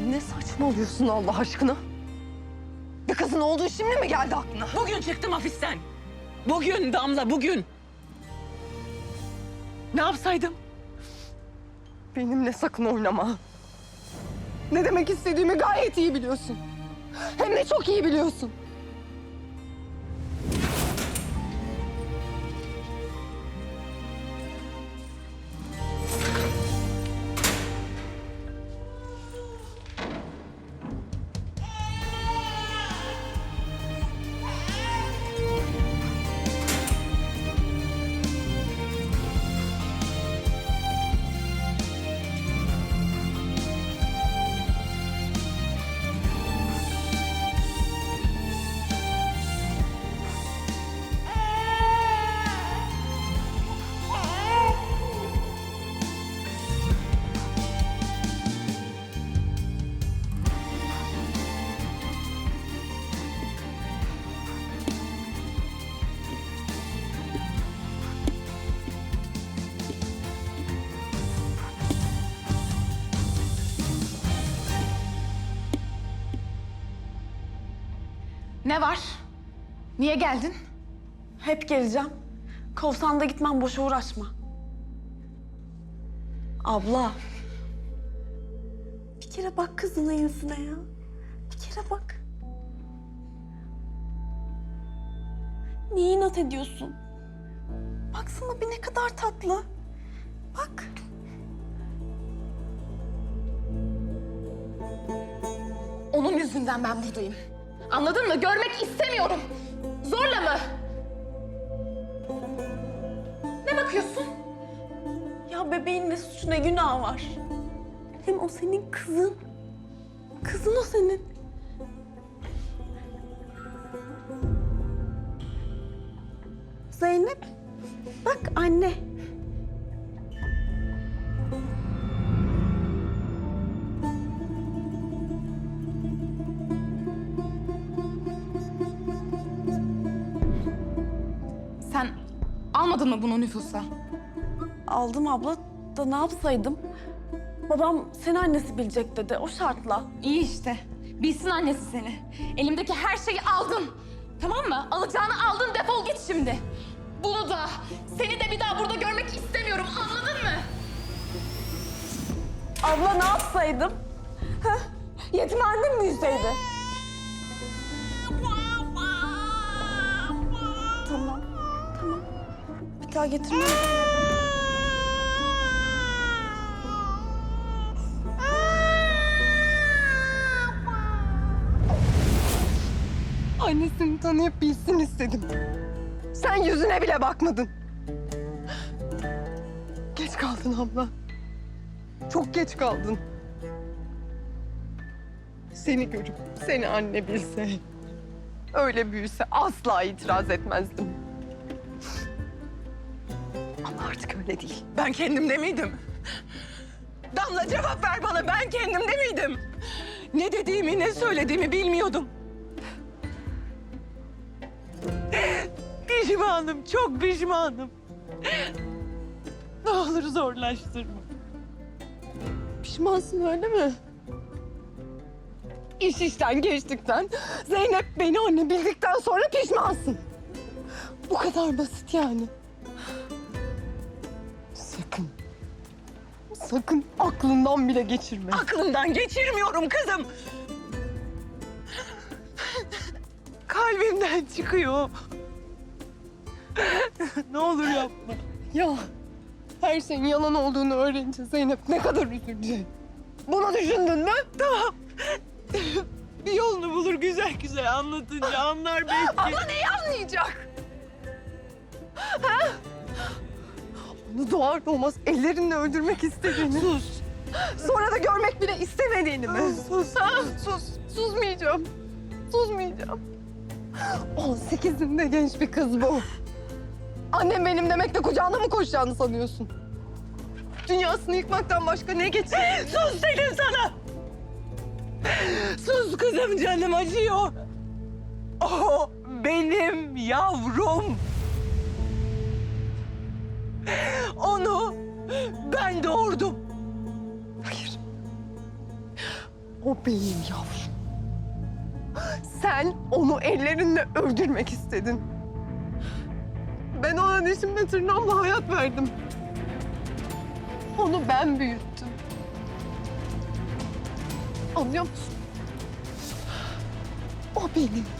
Sen ne saçmalıyorsun Allah aşkına? Bir kızın olduğu şimdi mi geldi aklına? Bugün çıktım hapisten. Bugün Damla, bugün. Ne yapsaydım? Benimle sakın oynama. Ne demek istediğimi gayet iyi biliyorsun. Hem de çok iyi biliyorsun. Ne var? Niye geldin? Hep geleceğim. Kovsan da gitmem boşa uğraşma. Abla. Bir kere bak kızına yüzüne ya. Bir kere bak. Niye inat ediyorsun? Baksana bir ne kadar tatlı. Bak. Onun yüzünden ben buradayım. Anladın mı? Görmek istemiyorum. Zorla mı? Ne bakıyorsun? Ya bebeğin ne suçu ne günahı var? Hem o senin kızın. Kızın o senin. Zeynep, bak anne. Almadın mı bunu nüfusa? Aldım abla da ne yapsaydım? Babam seni annesi bilecek dedi o şartla. İyi işte. Bilsin annesi seni. Elimdeki her şeyi aldın. Tamam mı? Alacağını aldın defol git şimdi. Bunu da seni de bir daha burada görmek istemiyorum anladın mı? Abla ne yapsaydım? Heh, yetim annem mi yüzeydi? Daha getirmem. Annesini tanıyıp bilsin istedim. Sen yüzüne bile bakmadın. Geç kaldın abla. Çok geç kaldın. Seni görüp seni anne bilse, öyle büyüse asla itiraz etmezdim. Artık öyle değil. Ben kendimde miydim? Damla cevap ver bana, ben kendimde miydim? Ne dediğimi, ne söylediğimi bilmiyordum. Pişmanım, çok pişmanım. Ne olur zorlaştırma. Pişmansın öyle mi? İş işten geçtikten, Zeynep beni anne bildikten sonra pişmansın. Bu kadar basit yani. Sakın aklından bile geçirme. Aklımdan geçirmiyorum kızım. Kalbimden çıkıyor. ne olur yapma. Ya her şeyin yalan olduğunu öğrenince Zeynep ne kadar üzülecek. Bunu düşündün mü? Tamam. Bir yolunu bulur güzel güzel anlatınca anlar belki. Ama neyi anlayacak? Ha? Onu doğar doğmaz ellerinle öldürmek istediğini. Sus. Sonra da görmek bile istemediğini mi? Sus. Ha? Sus. Susmayacağım. Susmayacağım. 18'inde genç bir kız bu. Annem benim demekle kucağına mı koşacağını sanıyorsun? Dünyasını yıkmaktan başka ne geçiyor? Sus dedim sana. Sus kızım canım acıyor. O benim yavrum. Benim yavrum. Sen onu ellerinle öldürmek istedin. Ben ona dişimle tırnağımla hayat verdim. Onu ben büyüttüm. Anlıyor musun? O benim.